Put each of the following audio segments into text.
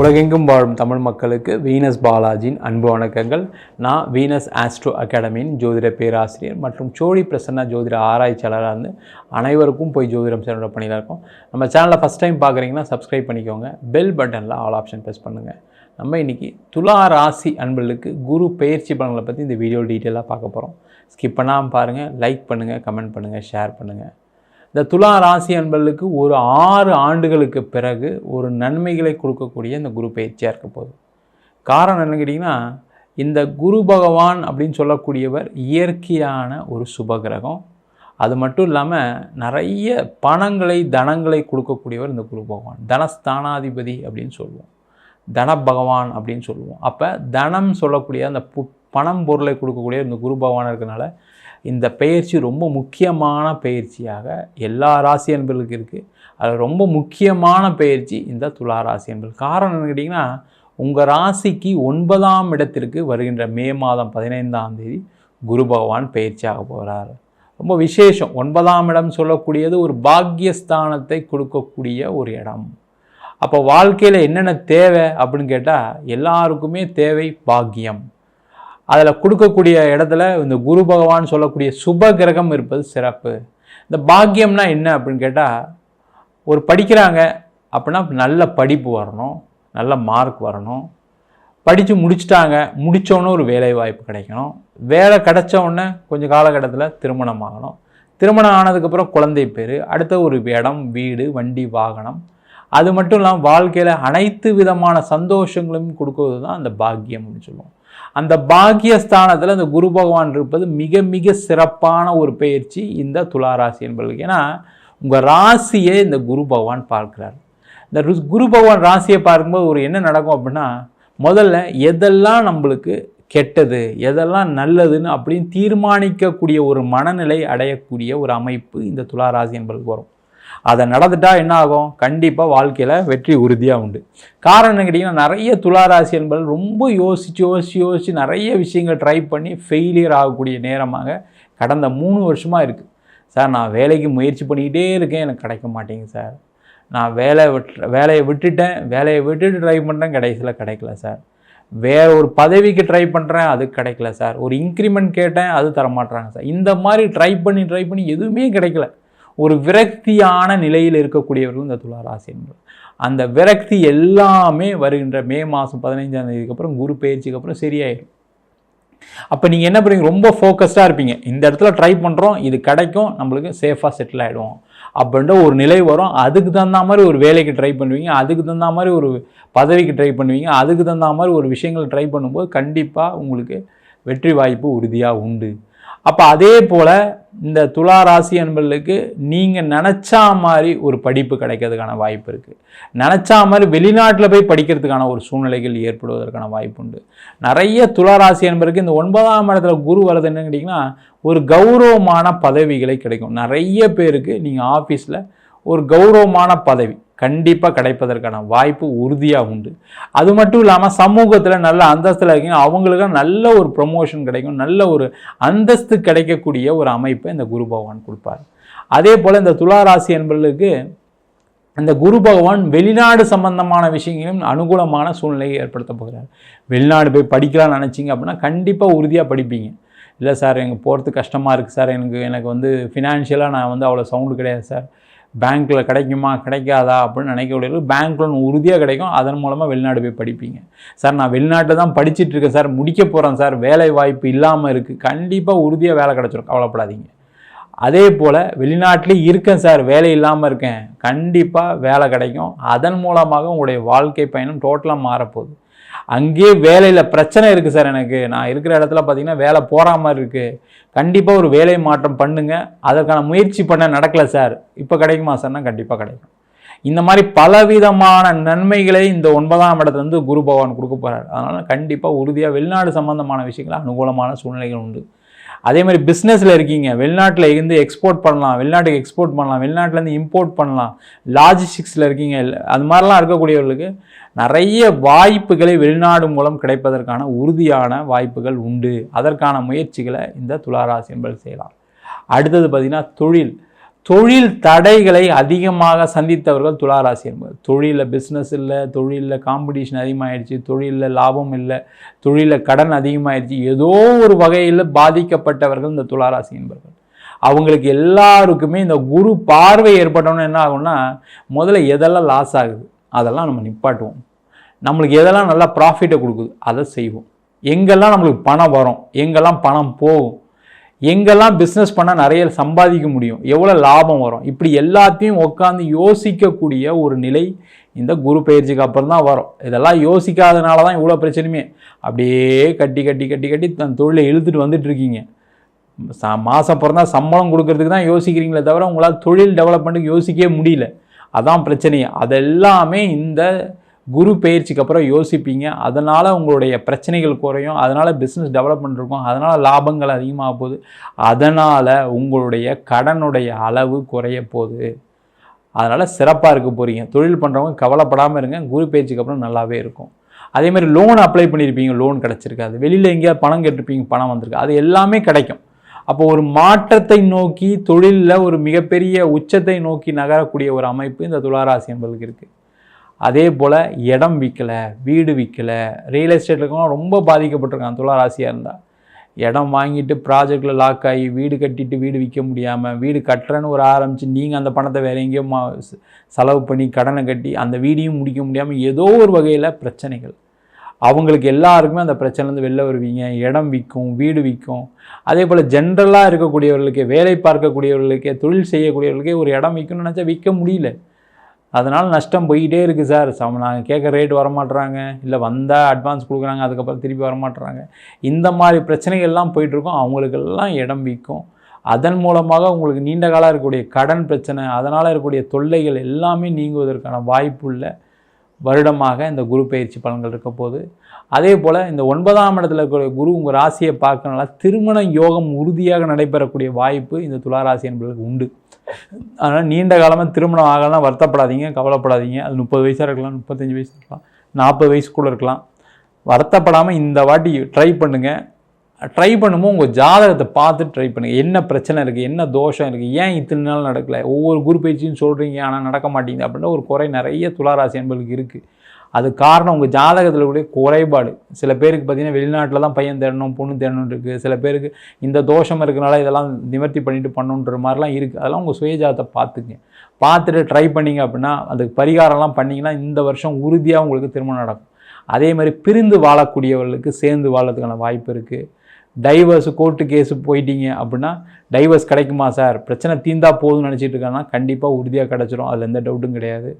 உலகெங்கும் வாழும் தமிழ் மக்களுக்கு வீனஸ் பாலாஜியின் அன்பு வணக்கங்கள். நான் வீனஸ் ஆஸ்ட்ரோ அகாடமியின் ஜோதிட பேராசிரியர் மற்றும் சோழி பிரசன்னா ஜோதிட ஆராய்ச்சியாளராக இருந்து அனைவருக்கும் போய் ஜோதிடம் சென்ற பண்ணியில் இருக்கோம். நம்ம சேனலை ஃபஸ்ட் டைம் பார்க்குறீங்கன்னா சப்ஸ்கிரைப் பண்ணிக்கோங்க. பெல் பட்டனில் ஆல் ஆப்ஷன் ப்ரெஸ் பண்ணுங்கள் நம்ம இன்றைக்கி துலா ராசி அன்பர்களுக்கு குரு பயிற்சி பலன்களை பற்றி இந்த வீடியோ டீட்டெயிலாக பார்க்க போகிறோம் ஸ்கிப் பண்ணாமல் பாருங்கள் லைக் பண்ணுங்கள் கமெண்ட் பண்ணுங்கள் ஷேர் பண்ணுங்கள் இந்த துலா ராசி அன்பர்களுக்கு ஒரு ஆறு ஆண்டுகளுக்கு பிறகு ஒரு நன்மைகளை கொடுக்கக்கூடிய இந்த குரு பயிற்சியாக இருக்க போகுது. காரணம் என்ன கேட்டிங்கன்னா இந்த குரு பகவான் அப்படின்னு சொல்லக்கூடியவர் இயற்கையான ஒரு சுபகிரகம். அது மட்டும் இல்லாமல் நிறைய பணங்களை தனங்களை கொடுக்கக்கூடியவர் இந்த குரு பகவான். தனஸ்தானாதிபதி அப்படின்னு சொல்லுவோம். தன பகவான் அப்படின்னு சொல்லுவோம். அப்போ தனம் சொல்லக்கூடிய அந்த பு பணம் பொருளை கொடுக்கக்கூடிய இந்த குரு பகவான் இருக்கிறனால இந்த பயிற்சி ரொம்ப முக்கியமான பயிற்சியாக எல்லா ராசி அன்பர்களுக்கு இருக்குது அது ரொம்ப முக்கியமான பயிற்சி இந்த துலா ராசி அன்பர்கள். காரணம் என்ன கேட்டிங்கன்னா உங்கள் ராசிக்கு ஒன்பதாம் இடத்திற்கு வருகின்ற மே மாதம் பதினைந்தாம் தேதி குரு பகவான் பயிற்சியாக போகிறார் ரொம்ப விசேஷம். ஒன்பதாம் இடம் சொல்லக்கூடியது ஒரு பாக்கியஸ்தானத்தை கொடுக்கக்கூடிய ஒரு இடம். அப்போ வாழ்க்கையில் என்னென்ன தேவை அப்படின்னு கேட்டால் எல்லாருக்குமே தேவை பாக்கியம். அதில் கொடுக்கக்கூடிய இடத்துல இந்த குரு பகவான் சொல்லக்கூடிய சுப கிரகம் இருப்பது சிறப்பு. இந்த பாக்கியம்னா என்ன அப்படின்னு கேட்டால் ஒரு படிக்கிறாங்க அப்படின்னா நல்ல படிப்பு வரணும் நல்ல மார்க் வரணும். படித்து முடிச்சிட்டாங்க முடித்தோன்னே ஒரு வேலை வாய்ப்பு கிடைக்கணும். வேலை கிடைச்ச உடனே கொஞ்சம் காலகட்டத்தில் திருமணம் ஆகணும். திருமணம் ஆனதுக்கப்புறம் குழந்தை பேர் அடுத்த ஒரு இடம் வீடு வண்டி வாகனம் அது மட்டும் இல்லாமல் வாழ்க்கையில் அனைத்து விதமான சந்தோஷங்களும் கொடுக்கறது தான் அந்த பாக்கியம் அப்படின்னு சொல்லுவோம். அந்த பாக்கியஸ்தானத்தில் அந்த குரு பகவான் இருப்பது மிக மிக சிறப்பான ஒரு பயிற்சி இந்த துளாராசி என்பதற்கு ஏன்னா உங்கள் ராசியை இந்த குரு பகவான் பார்க்கிறார். இந்த குரு பகவான் ராசியை பார்க்கும்போது ஒரு என்ன நடக்கும் அப்படின்னா முதல்ல எதெல்லாம் நம்மளுக்கு கெட்டது எதெல்லாம் நல்லதுன்னு அப்படின்னு தீர்மானிக்கக்கூடிய ஒரு மனநிலை அடையக்கூடிய ஒரு அமைப்பு இந்த துளாராசி என்பதற்கு வரும். அதை நடந்துட்டா என்ன ஆகும்? கண்டிப்பாக வாழ்க்கையில் வெற்றி உறுதியாக உண்டு. காரணம் கேட்டிங்கன்னா நிறைய துளாராசி என்பது ரொம்ப யோசித்து யோசித்து யோசித்து நிறைய விஷயங்கள் ட்ரை பண்ணி ஃபெயிலியர் ஆகக்கூடிய நேரமாக கடந்த மூணு வருஷமாக இருக்குது சார் நான் வேலைக்கு முயற்சி பண்ணிக்கிட்டே இருக்கேன். எனக்கு கிடைக்க மாட்டேங்குது சார். நான் வேலை விட்டு வேலையை விட்டுட்டேன். வேலையை விட்டுட்டு ட்ரை பண்ணுறேன் கடைசியில் கிடைக்கல சார். வேற ஒரு பதவிக்கு ட்ரை பண்ணுறேன் அது கிடைக்கல சார். ஒரு இன்க்ரிமெண்ட் கேட்டேன். அது தரமாட்டுறாங்க சார். இந்த மாதிரி ட்ரை பண்ணி ட்ரை பண்ணி எதுவுமே கிடைக்கல. ஒரு விரக்தியான நிலையில் இருக்கக்கூடியவர்கள் இந்த துளாராசி என்பது அந்த விரக்தி எல்லாமே வருகின்ற மே மாதம் பதினைஞ்சாம் தேதிக்கு அப்புறம் குரு பயிற்சிக்கு அப்புறம் சரியாயிடும் அப்போ நீங்கள் என்ன பண்ணுவீங்க? ரொம்ப ஃபோக்கஸ்டாக இருப்பீங்க. இந்த இடத்துல ட்ரை பண்ணுறோம் இது கிடைக்கும் நம்மளுக்கு சேஃபாக செட்டில் ஆகிடுவோம் அப்படின்ற ஒரு நிலை வரும். அதுக்கு தகுந்த மாதிரி ஒரு வேலைக்கு ட்ரை பண்ணுவீங்க. அதுக்கு தகுந்த மாதிரி ஒரு பதவிக்கு ட்ரை பண்ணுவீங்க. அதுக்கு தகுந்த மாதிரி ஒரு விஷயங்கள் ட்ரை பண்ணும்போது கண்டிப்பாக உங்களுக்கு வெற்றி வாய்ப்பு உறுதியாக உண்டு. அப்போ அதே போல் இந்த துலா ராசி அன்பர்களுக்கு நீங்கள் நினச்சா மாதிரி ஒரு படிப்பு கிடைக்கிறதுக்கான வாய்ப்பு இருக்குது நினச்சா மாதிரி வெளிநாட்டில் போய் படிக்கிறதுக்கான ஒரு சூழ்நிலைகள் ஏற்படுவதற்கான வாய்ப்பு உண்டு. நிறைய துலா ராசி அன்பருக்கு இந்த ஒன்பதாம் இடத்துல குரு வரது என்னன்னு கேட்டிங்கன்னா ஒரு கௌரவமான பதவிகளை கிடைக்கும். நிறைய பேருக்கு நீங்கள் ஆஃபீஸில் ஒரு கௌரவமான பதவி கண்டிப்பாக கிடைப்பதற்கான வாய்ப்பு உறுதியாக உண்டு. அது மட்டும் இல்லாமல் சமூகத்தில் நல்ல அந்தஸ்தில் இருக்கீங்க அவங்களுக்கு நல்ல ஒரு ப்ரொமோஷன் கிடைக்கும் நல்ல ஒரு அந்தஸ்து கிடைக்கக்கூடிய ஒரு அமைப்பை இந்த குரு பகவான் கொடுப்பார். அதே போல் இந்த துலா ராசி என்பவர்களுக்கு இந்த குரு பகவான் வெளிநாடு சம்பந்தமான விஷயங்களும் அனுகூலமான சூழ்நிலையை ஏற்படுத்த போகிறார். வெளிநாடு போய் படிக்கலாம்னு நினச்சிங்க அப்படின்னா கண்டிப்பாக உறுதியாக படிப்பீங்க. இல்லை சார் எனக்கு போகிறது கஷ்டமாக இருக்குது சார் எனக்கு எனக்கு வந்து ஃபினான்ஷியலாக நான் வந்து அவ்வளோ சவுண்டு கிடையாது சார். பேங்க்கில் கிடைக்குமா கிடைக்காதா அப்படின்னு நினைக்கக்கூடிய பேங்க் லோன் உறுதியாக கிடைக்கும். அதன் மூலமாக வெளிநாடு போய் படிப்பீங்க. சார் நான் வெளிநாட்டில் தான் படிச்சிட்டு இருக்கேன் சார். முடிக்க போகிறேன் சார். வேலை வாய்ப்பு இல்லாமல் இருக்குது கண்டிப்பாக உறுதியாக வேலை கிடச்சிரும். கவலைப்படாதீங்க. அதே போல் வெளிநாட்டிலே இருக்கேன் சார். வேலை இல்லாமல் இருக்கேன். கண்டிப்பாக வேலை கிடைக்கும். அதன் மூலமாக உங்களுடைய வாழ்க்கை பயணம் டோட்டலாக மாறப்போகுது. அங்கேயே வேலையில் பிரச்சனை இருக்குது சார் எனக்கு. நான் இருக்கிற இடத்துல பார்த்தீங்கன்னா வேலை போகிற மாதிரி இருக்குது கண்டிப்பாக ஒரு வேலை மாற்றம் பண்ணுங்க. அதற்கான முயற்சி பண்ண நடக்கல சார். இப்போ கிடைக்குமா சார்னா கண்டிப்பாக கிடைக்கும். இந்த மாதிரி பலவிதமான நன்மைகளை இந்த ஒன்பதாம் இடத்துலேருந்து குரு பகவான் கொடுக்க போகிறார் அதனால் கண்டிப்பாக உறுதியாக வெளிநாடு சம்பந்தமான விஷயங்கள் அனுகூலமான சூழ்நிலைகள் உண்டு. அதே மாதிரி பிஸ்னஸில் இருக்கீங்க. வெளிநாட்டில் இருந்து எக்ஸ்போர்ட் பண்ணலாம். வெளிநாட்டுக்கு எக்ஸ்போர்ட் பண்ணலாம். வெளிநாட்டிலேருந்து இம்போர்ட் பண்ணலாம். லாஜிஸ்டிக்ஸில் இருக்கீங்க. அது மாதிரிலாம் இருக்கக்கூடியவர்களுக்கு நிறைய வாய்ப்புகளை வெளிநாடு மூலம் கிடைப்பதற்கான உறுதியான வாய்ப்புகள் உண்டு. அதற்கான முயற்சிகளை இந்த துளாராசி என்பது செய்யலாம். அடுத்தது பார்த்திங்கன்னா தொழில். தொழில் தடைகளை அதிகமாக சந்தித்தவர்கள் துளாராசி என்பது. தொழிலில் பிஸ்னஸ் இல்லை தொழிலில் காம்படிஷன் அதிகமாகிடுச்சு தொழிலில் லாபம் இல்லை தொழிலில் கடன் அதிகமாகிடுச்சு ஏதோ ஒரு வகையில் பாதிக்கப்பட்டவர்கள் இந்த துளாராசி என்பவர்கள் அவங்களுக்கு எல்லாருக்குமே இந்த குரு பார்வை ஏற்பட்டோன்னு என்ன ஆகும்னா முதல்ல எதெல்லாம் லாஸ் ஆகுது அதெல்லாம் நம்ம நிப்பாட்டுவோம். நம்மளுக்கு எதெல்லாம் நல்லா ப்ராஃபிட்டை கொடுக்குது அதை செய்வோம். எங்கெல்லாம் நம்மளுக்கு பணம் வரும் எங்கெல்லாம் பணம் போகும் எங்கெல்லாம் பிஸ்னஸ் பண்ணால் நிறைய சம்பாதிக்க முடியும்? எவ்வளோ லாபம் வரும்? இப்படி எல்லாத்தையும் உட்காந்து யோசிக்கக்கூடிய ஒரு நிலை இந்த குரு பயிற்சிக்கு அப்புறம் தான் வரும். இதெல்லாம் யோசிக்காதனால தான் இவ்வளோ பிரச்சனையுமே. அப்படியே கட்டி கட்டி கட்டி கட்டி தன் தொழிலை இழுத்துட்டு வந்துட்டுருக்கீங்க ச மாதம் பிறந்தா சம்பளம் கொடுக்கறதுக்கு தான் யோசிக்கிறீங்களே தவிர உங்களால் தொழில் டெவலப்மெண்ட்டுக்கு யோசிக்கவே முடியல. அதான் பிரச்சனையே. அதெல்லாமே இந்த குரு பயிற்சிக்கு அப்புறம் யோசிப்பீங்க. அதனால் உங்களுடைய பிரச்சனைகள் குறையும். அதனால் பிஸ்னஸ் டெவலப்மெண்ட் இருக்கும். அதனால் லாபங்கள் அதிகமாக போகுது. அதனால் உங்களுடைய கடனுடைய அளவு குறைய போகுது. அதனால் சிறப்பாக இருக்க போகிறீங்க தொழில் பண்ணுறவங்க கவலைப்படாமல் இருங்க. குரு பயிற்சிக்கு அப்புறம் நல்லாவே இருக்கும். அதே மாதிரி லோன் அப்ளை பண்ணியிருப்பீங்க லோன் கிடச்சிருக்காது. வெளியில் எங்கேயாவது பணம் கேட்டிருப்பீங்க. பணம் வந்திருக்கு. அது எல்லாமே கிடைக்கும். அப்போ ஒரு மாற்றத்தை நோக்கி தொழிலில் ஒரு மிகப்பெரிய உச்சத்தை நோக்கி நகரக்கூடிய ஒரு அமைப்பு இந்த துளாராசி என்பதுக்கு இருக்குது அதே போல் இடம் விற்கலை வீடு விற்கலை ரியல் எஸ்டேட் இருக்கவங்க ரொம்ப பாதிக்கப்பட்டிருக்காங்க. துளாராசியாக இருந்தால் இடம் வாங்கிட்டு ப்ராஜெக்டில் லாக் ஆகி வீடு கட்டிட்டு வீடு விற்க முடியாமல் வீடு கட்டுறேன்னு ஒரு ஆரம்பித்து நீங்கள் அந்த பணத்தை வேறு எங்கேயோ மா செலவு பண்ணி கடனை கட்டி அந்த வீடையும் முடிக்க முடியாமல் ஏதோ ஒரு வகையில் பிரச்சனைகள். அவங்களுக்கு எல்லாருக்குமே அந்த பிரச்சனைலேருந்து வெளில வருவீங்க. இடம் விற்கும் வீடு விற்கும் அதே போல் ஜென்ரலாக இருக்கக்கூடியவர்களுக்கு வேலை பார்க்கக்கூடியவர்களுக்கே தொழில் செய்யக்கூடியவர்களுக்கே ஒரு இடம் விற்கணும்னு நினச்சா விற்க முடியல. அதனால் நஷ்டம் போய்கிட்டே இருக்குது சார். சம நாங்கள் கேட்க ரேட் வரமாட்டுறாங்க இல்லை வந்தால் அட்வான்ஸ் கொடுக்குறாங்க அதுக்கப்புறம் திருப்பி வரமாட்டுறாங்க இந்த மாதிரி பிரச்சனைகள்லாம் போயிட்டுருக்கோம். அவங்களுக்கெல்லாம் இடம் விற்கும் அதன் மூலமாக உங்களுக்கு நீண்ட காலம் இருக்கக்கூடிய கடன் பிரச்சனை அதனால் இருக்கக்கூடிய தொல்லைகள் எல்லாமே நீங்குவதற்கான வாய்ப்புள்ள வருடமாக இந்த குரு பயிற்சி பலன்கள் இருக்க போது அதே போல் இந்த ஒன்பதாம் இடத்துல இருக்கக்கூடிய குரு உங்கள் ராசியை பார்க்கறனால திருமண யோகம் உறுதியாக நடைபெறக்கூடிய வாய்ப்பு இந்த துளாராசி என்பதற்கு உண்டு. அதனால் நீண்ட காலமாக திருமணம் ஆகலாம் வருத்தப்படாதீங்க கவலைப்படாதீங்க. அது முப்பது வயசாக இருக்கலாம் முப்பத்தஞ்சு வயசு இருக்கலாம் நாற்பது வயசுக்குள்ளே இருக்கலாம். வருத்தப்படாமல் இந்த வாட்டி ட்ரை பண்ணுங்கள் ட்ரை பண்ணும்போது உங்கள் ஜாதகத்தை பார்த்து ட்ரை பண்ணுங்கள் என்ன பிரச்சனை இருக்குது என்ன தோஷம் இருக்குது ஏன் இத்தனை நாள் நடக்கலை? ஒவ்வொரு குரு பயிற்சியும் சொல்கிறீங்க ஆனால் நடக்க மாட்டேங்குது அப்படின்ற ஒரு குறை நிறைய துளாராசி என்பதுக்கு இருக்குது அது காரணம் உங்கள் ஜாதகத்தில் கூட குறைபாடு. சில பேருக்கு பார்த்தீங்கன்னா வெளிநாட்டில் தான் பையன் தேடணும் பொண்ணு தேடணும் இருக்குது சில பேருக்கு இந்த தோஷம் இருக்கனால இதெல்லாம் நிவர்த்தி பண்ணிட்டு பண்ணுன்ற மாதிரிலாம் இருக்குது அதெல்லாம் உங்கள் சுயஜாதத்தை பார்த்துங்க. பார்த்துட்டு ட்ரை பண்ணிங்க அப்படின்னா அதுக்கு பரிகாரம்லாம் பண்ணிங்கன்னா இந்த வருஷம் உறுதியாக உங்களுக்கு திருமணம் நடக்கும். அதே மாதிரி பிரிந்து வாழக்கூடியவர்களுக்கு சேர்ந்து வாழறதுக்கான வாய்ப்பு இருக்குது டைவர்ஸ் கோர்ட்டு கேஸு போயிட்டீங்க அப்படின்னா டைவர்ஸ் கிடைக்குமா சார்? பிரச்சனை தீந்தா போதும்னு நினச்சிட்டு இருக்காங்கன்னா கண்டிப்பாக உறுதியாக கிடச்சிரும். அதில் எந்த டவுட்டும் கிடையாது.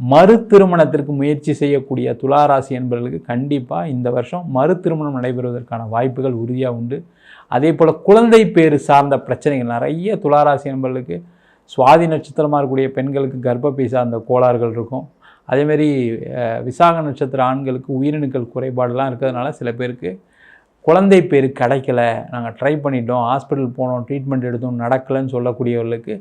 மறு திருமணத்திற்கு முயற்சி செய்யக்கூடிய துளாராசி என்பவர்களுக்கு கண்டிப்பாக இந்த வருஷம் மறு திருமணம் நடைபெறுவதற்கான வாய்ப்புகள் உறுதியாக உண்டு. அதே போல் குழந்தை பேர் சார்ந்த பிரச்சனைகள் நிறைய துளாராசி என்பவர்களுக்கு சுவாதி நட்சத்திரமாக இருக்கக்கூடிய பெண்களுக்கு கர்ப்பப்பை சார்ந்த கோளாறுகள் இருக்கும். அதேமாரி விசாக நட்சத்திர ஆண்களுக்கு உயிரணுக்கள் குறைபாடெலாம் இருக்கிறதுனால சில பேருக்கு குழந்தை பேர் கிடைக்கல. நாங்கள் ட்ரை பண்ணிட்டோம். ஹாஸ்பிட்டல் போனோம். ட்ரீட்மெண்ட் எடுத்தோம். நடக்கலைன்னு சொல்லக்கூடியவர்களுக்கு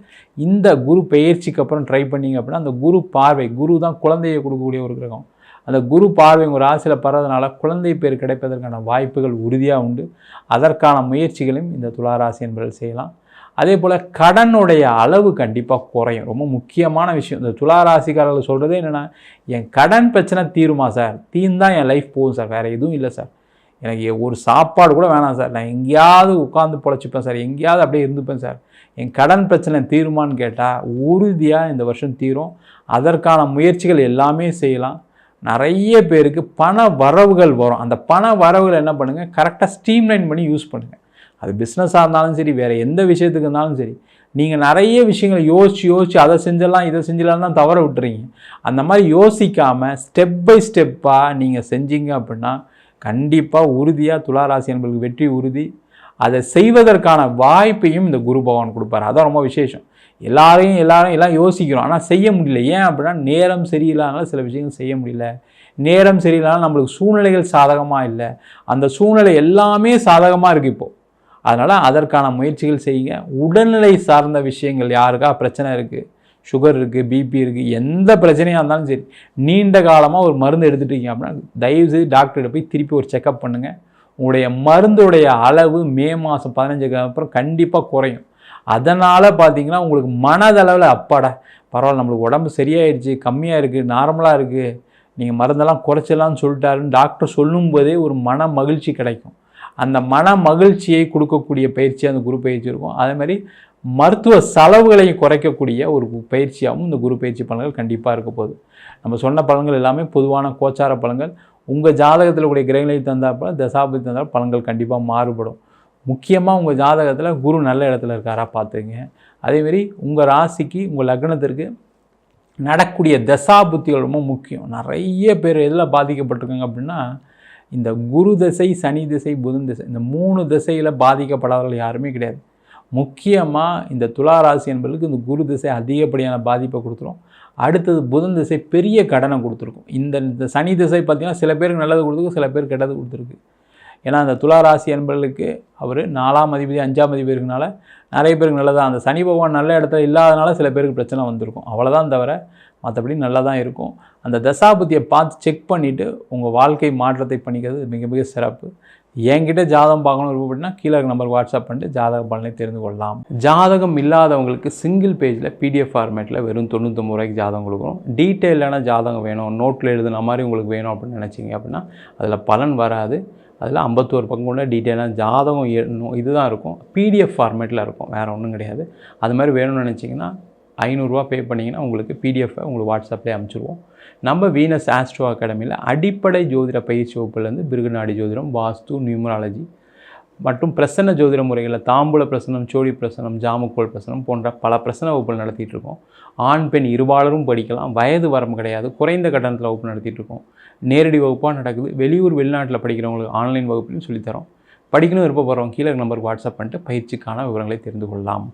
இந்த குரு பயிற்சிக்கு அப்புறம் ட்ரை பண்ணிங்க அப்படின்னா அந்த குரு பார்வை குரு தான் குழந்தையை கொடுக்கக்கூடிய ஒரு கிரகம். அந்த குரு பார்வை ஒரு ராசியில் படுறதுனால குழந்தை பேர் கிடைப்பதற்கான வாய்ப்புகள் உறுதியாக உண்டு. அதற்கான முயற்சிகளையும் இந்த துளாராசி என்பதில் செய்யலாம். அதே போல் கடனுடைய அளவு கண்டிப்பாக குறையும். ரொம்ப முக்கியமான விஷயம். இந்த துளாராசிக்காரர்கள் சொல்கிறதே என்னென்னா என் கடன் பிரச்சனை தீருமா சார்? தீர்ந்தால் என் லைஃப் போகும் சார். வேறு எதுவும் இல்லை சார். எனக்கு ஒரு சாப்பாடு கூட வேணாம் சார். நான் எங்கேயாவது உட்காந்து பொழைச்சிப்பேன் சார். எங்கேயாவது அப்படியே இருந்துப்பேன் சார். என் கடன் பிரச்சனை தீருமான்னு கேட்டால் உறுதியாக இந்த வருஷம் தீரும். அதற்கான முயற்சிகள் எல்லாமே செய்யலாம். நிறைய பேருக்கு பண வரவுகள் வரும். அந்த பண வரவுகள் என்ன பண்ணுங்கள் கரெக்டாக ஸ்ட்ரீம்லைன் பண்ணி யூஸ் பண்ணுங்கள் அது பிஸ்னஸாக இருந்தாலும் சரி வேறு எந்த விஷயத்துக்கு இருந்தாலும் சரி நீங்கள் நிறைய விஷயங்களை யோசித்து யோசித்து அதை செஞ்சிடலாம் இதை செஞ்சிடலாம் தான் தவற விட்டுறீங்க. அந்த மாதிரி யோசிக்காமல் ஸ்டெப் பை ஸ்டெப்பாக நீங்கள் செஞ்சீங்க அப்படின்னா கண்டிப்பாக உறுதியாக துளாராசி என்பதுக்கு வெற்றி உறுதி. அதை செய்வதற்கான வாய்ப்பையும் இந்த குரு பகவான் கொடுப்பார். அதான் ரொம்ப விசேஷம். எல்லாரையும் எல்லாரும் எல்லாம் யோசிக்கிறோம். ஆனால் செய்ய முடியல. ஏன் அப்படின்னா நேரம் சரியில்லாதனால சில விஷயங்கள் செய்ய முடியல. நேரம் சரியில்லாமல் நம்மளுக்கு சூழ்நிலைகள் சாதகமாக இல்லை. அந்த சூழ்நிலை எல்லாமே சாதகமாக இருக்குது இப்போது அதனால் அதற்கான முயற்சிகள் செய்யுங்க. உடல்நிலை சார்ந்த விஷயங்கள் யாருக்கா பிரச்சனை இருக்குது சுகர் இருக்குது பிபி இருக்குது எந்த பிரச்சனையாக இருந்தாலும் சரி நீண்ட காலமாக ஒரு மருந்து எடுத்துட்டீங்க அப்படின்னா தயவுசெய்து டாக்டர்கிட்ட போய் திருப்பி ஒரு செக்கப் பண்ணுங்கள் உங்களுடைய மருந்துடைய அளவு மே மாதம் பதினஞ்சுக்கு அப்புறம் கண்டிப்பாக குறையும். அதனால் பார்த்தீங்கன்னா உங்களுக்கு மனதளவில் அப்பாடா பரவாயில்ல நம்மளுக்கு உடம்பு சரியாயிடுச்சு கம்மியாக இருக்குது நார்மலாக இருக்குது நீங்கள் மருந்தெல்லாம் குறைச்சலாம்னு சொல்லிட்டாருன்னு டாக்டர் சொல்லும்போதே ஒரு மன மகிழ்ச்சி கிடைக்கும். அந்த மன மகிழ்ச்சியை கொடுக்கக்கூடிய பயிற்சி அந்த குரு பயிற்சி இருக்கும். அதே மாதிரி மருத்துவ செலவுகளையும் குறைக்கக்கூடிய ஒரு பயிற்சியாகவும் இந்த குரு பயிற்சி பலன்கள் கண்டிப்பாக இருக்க போகுது. நம்ம சொன்ன பலன்கள் எல்லாமே பொதுவான கோச்சார பலன்கள். உங்கள் ஜாதகத்தில் கூடிய கிரகங்களை தந்தாப்ப தசாபதி தந்தால் பலன்கள் கண்டிப்பாக மாறுபடும். முக்கியமாக உங்கள் ஜாதகத்தில் குரு நல்ல இடத்துல இருக்காரா பார்த்துங்க அதேமாரி உங்கள் ராசிக்கு உங்கள் லக்னத்திற்கு நடக்கூடிய தசா புத்திகள் ரொம்ப முக்கியம். நிறைய பேர் எதில் பாதிக்கப்பட்டிருக்காங்க அப்படின்னா இந்த குரு தசை சனி திசை புதன் திசை இந்த மூணு திசையில் பாதிக்கப்படாதவர்கள் யாருமே கிடையாது. முக்கியமாக இந்த துலா ராசி என்பதற்கு இந்த குரு திசை அதிகப்படியான பாதிப்பை கொடுத்துரும். அடுத்தது புதன் திசை பெரிய கடனை கொடுத்துருக்கும். இந்த இந்த சனி திசை பார்த்திங்கன்னா சில பேருக்கு நல்லது கொடுத்துருக்கு சில பேருக்கு கெட்டது கொடுத்துருக்கு. ஏன்னா அந்த துலா ராசி என்பர்களுக்கு அவர் நாலாம் அதிபதி அஞ்சாம் அதிபதி இருக்கனால நிறைய பேருக்கு நல்லதாக அந்த சனி பகவான் நல்ல இடத்துல இல்லாதனால சில பேருக்கு பிரச்சனை வந்திருக்கும். அவ்வளோதான் தவிர மற்றபடி நல்லா தான் இருக்கும். அந்த தசாபுத்தியை பார்த்து செக் பண்ணிவிட்டு உங்கள் வாழ்க்கை மாற்றத்தை பண்ணிக்கிறது மிக மிக சிறப்பு. என்கிட்ட ஜாதகம் பார்க்கணும் விருப்பப்பட்டினா கீழே நம்பருக்கு வாட்ஸ்அப் பண்ணிட்டு ஜாதக பலனை தெரிந்து கொள்ளலாம். ஜாதகம் இல்லாதவங்களுக்கு சிங்கிள் பேஜில் பிடிஎஃப் ஃபார்மேட்டில் வெறும் தொண்ணூத்தொம்பது ரூபாய்க்கு ஜாதகம் கொடுக்குறோம் டீட்டெயிலான ஜாதகம் வேணும். நோட்டில் எழுதுன மாதிரி உங்களுக்கு வேணும் அப்படின்னு நினச்சிங்க அப்படின்னா அதில் பலன் வராது. அதில் ஐம்பத்தோரு பக்கம் கொண்ட டீட்டெயிலாக ஜாதகம் இதுதான் இருக்கும். பிடிஎஃப் ஃபார்மேட்டில் இருக்கும். வேறு ஒன்றும் கிடையாது. அது மாதிரி வேணும்னு நினச்சிங்கன்னா ஐநூறுரூவா பே பண்ணிங்கன்னா உங்களுக்கு பிடிஎஃப்பை உங்களுக்கு வாட்ஸ்அப்லேயே அனுப்பிச்சிடுவோம் நம்ம வீனஸ் ஆஸ்ட்ரோ அகாடமியில் அடிப்படை ஜோதிட பயிற்சி வகுப்புலேருந்து பிருகுநாடி ஜோதிடம் வாஸ்து நியூமராலஜி மற்றும் பிரசன்ன ஜோதிட முறைகளில் தாம்பூல பிரசனம் சோழி பிரசனம் ஜாமுக்கோள் பிரசனம் போன்ற பல பிரசன வகுப்புகள் நடத்திட்டு இருக்கோம் ஆண் பெண் இருபாலரும் படிக்கலாம். வயது வரம்பு கிடையாது. குறைந்த கட்டணத்தில் வகுப்பு நடத்திட்டு இருக்கோம் நேரடி வகுப்பாக நடக்குது. வெளியூர் வெளிநாட்டில் படிக்கிறவங்களுக்கு ஆன்லைன் வகுப்புலையும் சொல்லித்தரோம். படிக்கணும் விருப்பப்படுறவங்க கீழே நம்பருக்கு வாட்ஸ்அப் பண்ணிட்டு பயிற்சிக்கான விவரங்களை தெரிந்து கொள்ளலாம்.